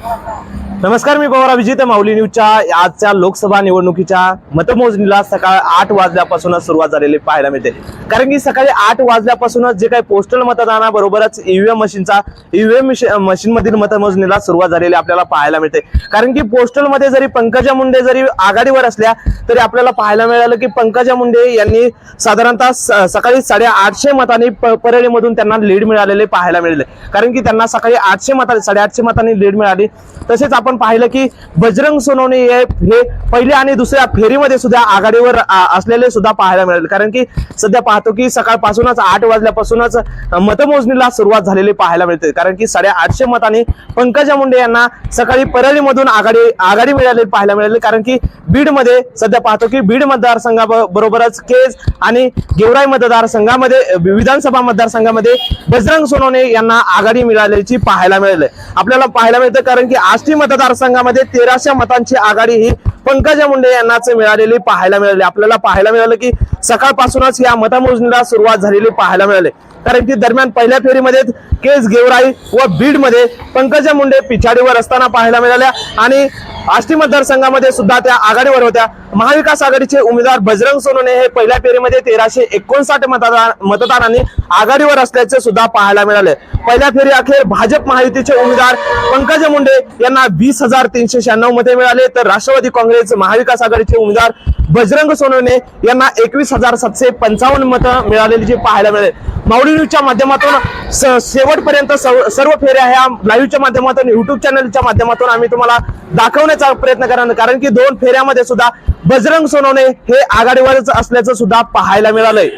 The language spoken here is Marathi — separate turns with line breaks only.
Oh, नमस्कार मी पवार अभिजित माऊली न्यूजच्या आजच्या लोकसभा निवडणुकीच्या मतमोजणीला सकाळ आठ वाजल्यापासूनच सुरुवात झालेली पाहायला मिळते. कारण की सकाळी आठ वाजल्यापासूनच जे काही पोस्टल मतदानाबरोबरच ईव्हीएम मशीनचा ईव्हीएम मशीन मधील मतमोजणीला सुरुवात झालेली आपल्याला पाहायला मिळते. कारण की पोस्टलमध्ये जरी पंकजा मुंडे जरी आघाडीवर असल्या तरी आपल्याला पाहायला मिळालं की पंकजा मुंडे यांनी साधारणतः स- सकाळी साडे आठशे मतांनी प- परळीमधून त्यांना लीड मिळालेले पाहायला मिळाले. कारण की त्यांना सकाळी आठशे मता साडेआठशे मतांनी लीड मिळाली. तसेच आपण पाहिलं की बजरंग सोनवणे हे पहिल्या आणि दुसऱ्या फेरीमध्ये सुद्धा आघाडीवर असलेले सुद्धा पाहायला मिळाले. कारण की सध्या पाहतो की सकाळपासूनच आठ वाजल्यापासूनच मतमोजणीला सुरुवात झालेली पाहायला मिळते. कारण की साडे आठशे मतांनी पंकजा मुंडे यांना सकाळी परळीमधून आघाडी आघाडी मिळालेली पाहायला मिळाली. कारण की बीडमध्ये सध्या पाहतो की बीड मतदारसंघाबरोबरच केज आणि गेवराई मतदारसंघामध्ये विधानसभा मतदारसंघामध्ये बजरंग सोनवणे यांना आघाडी मिळाल्याची पाहायला मिळाली. आपल्याला पाहायला मिळतं कारण की आष्टी मतदारसंघामध्ये तेराशे मतांची आघाडी ही पंकजा मुंडे यांनाच मिळालेली पाहायला मिळाली. आपल्याला पाहायला मिळालं की सकाळपासूनच या मतमोजणीला सुरुवात झालेली पाहायला मिळाली. कारण की दरम्यान पहिल्या फेरीमध्ये केस गेवराई व बीडमध्ये पंकजा मुंडे पिछाडीवर असताना पाहायला मिळाल्या. आणि आष्टी मतदारसंघामध्ये सुद्धा त्या आघाडीवर होत्या. महाविकास आघाडीचे उमेदवार बजरंग सोनवणे हे पहिल्या फेरीमध्ये तेराशे एकोणसाठ मतदार मतदारांनी आघाडीवर असल्याचे सुद्धा पाहायला मिळाले पहिल्या फेरी अखेर भाजप महायुतीचे उमेदवार पंकज मुंडे यांना वीस हजार तीनशे शहाण्णव मते मिळाले. तर राष्ट्रवादी काँग्रेस महाविकास आघाडीचे उमेदवार बजरंग सोनवणे यांना एकवीस हजार सातशे पंचावन्न मतं मिळालेली जी पाहायला मिळाले. माऊली न्यूजच्या माध्यमातून शेवटपर्यंत सर्व फेऱ्या ह्या लाईव्हच्या माध्यमातून युट्यूब चॅनलच्या माध्यमातून आम्ही तुम्हाला दाखवण्याचा प्रयत्न करणार कारण की दोन फेऱ्यामध्ये सुद्धा बजरंग सोनवणे हे आघाडीवरच असल्याचं सुद्धा पाहायला मिळालंय.